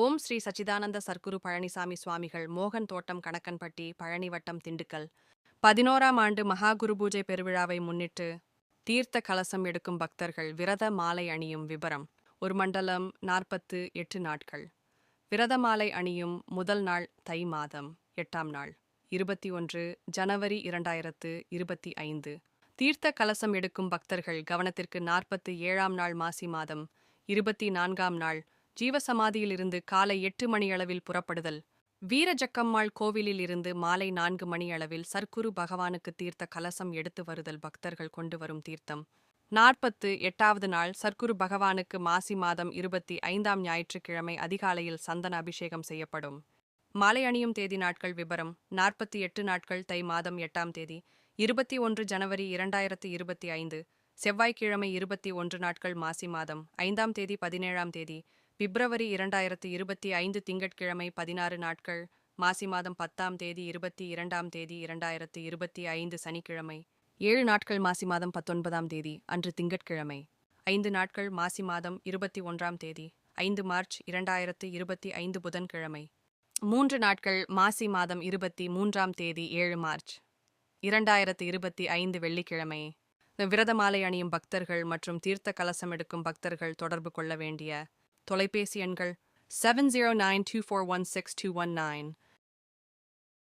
ஓம் ஸ்ரீ சச்சிதானந்த சர்க்குரு பழனிசாமி சுவாமிகள் மோகன் தோட்டம் கணக்கன்பட்டி பழனி வட்டம் திண்டுக்கல். பதினோராம் ஆண்டு மகாகுரு பூஜை பெருவிழாவை முன்னிட்டு தீர்த்த கலசம் எடுக்கும் பக்தர்கள் விரத மாலை அணியும் விபரம். ஒரு மண்டலம் நாற்பத்து எட்டு நாட்கள். விரத மாலை அணியும் முதல் நாள் தை மாதம் எட்டாம் நாள். இருபத்தி ஒன்று ஜனவரி இரண்டாயிரத்து இருபத்தி ஐந்து. தீர்த்த கலசம் எடுக்கும் பக்தர்கள் கவனத்திற்கு நாற்பத்து ஏழாம் நாள் மாசி மாதம் இருபத்தி நான்காம் நாள் ஜீவசமாதியிலிருந்து காலை எட்டு மணியளவில் புறப்படுதல். வீரஜக்கம்மாள் கோவிலில் இருந்து மாலை நான்கு மணியளவில் சர்க்குரு பகவானுக்கு தீர்த்த கலசம் எடுத்து வருதல் பக்தர்கள் கொண்டு வரும் தீர்த்தம். நாற்பத்து எட்டாவது நாள் சர்க்குரு பகவானுக்கு மாசி மாதம் இருபத்தி ஐந்தாம் ஞாயிற்றுக்கிழமை அதிகாலையில் சந்தன அபிஷேகம் செய்யப்படும். மாலை அணியும் தேதி நாட்கள் விபரம். நாற்பத்தி எட்டு நாட்கள் தை மாதம் எட்டாம் தேதி இருபத்தி ஒன்று ஜனவரி இரண்டாயிரத்து இருபத்தி ஐந்து செவ்வாய்க்கிழமை இருபத்தி ஒன்று நாட்கள் மாசி மாதம் ஐந்தாம் தேதி பதினேழாம் தேதி பிப்ரவரி இரண்டாயிரத்து இருபத்தி ஐந்து திங்கட்கிழமை பதினாறு நாட்கள் மாசி மாதம் பத்தாம் தேதி இருபத்தி இரண்டாம் தேதி இரண்டாயிரத்து இருபத்தி ஐந்து சனிக்கிழமை. ஏழு நாட்கள் மாசி மாதம் பத்தொன்பதாம் தேதி அன்று திங்கட்கிழமை. ஐந்து நாட்கள் மாசி மாதம் இருபத்தி ஒன்றாம் தேதி ஐந்து மார்ச் இரண்டாயிரத்து இருபத்தி ஐந்து புதன்கிழமை. மூன்று நாட்கள் மாசி மாதம் இருபத்தி மூன்றாம் தேதி ஏழு மார்ச் இரண்டாயிரத்து இருபத்தி ஐந்து வெள்ளிக்கிழமை. விரதமாலை அணியும் பக்தர்கள் மற்றும் தீர்த்த கலசம் எடுக்கும் பக்தர்கள் தொடர்பு கொள்ள வேண்டிய தொலைபேசி எண்கள் seven zero nine two four one six two one nine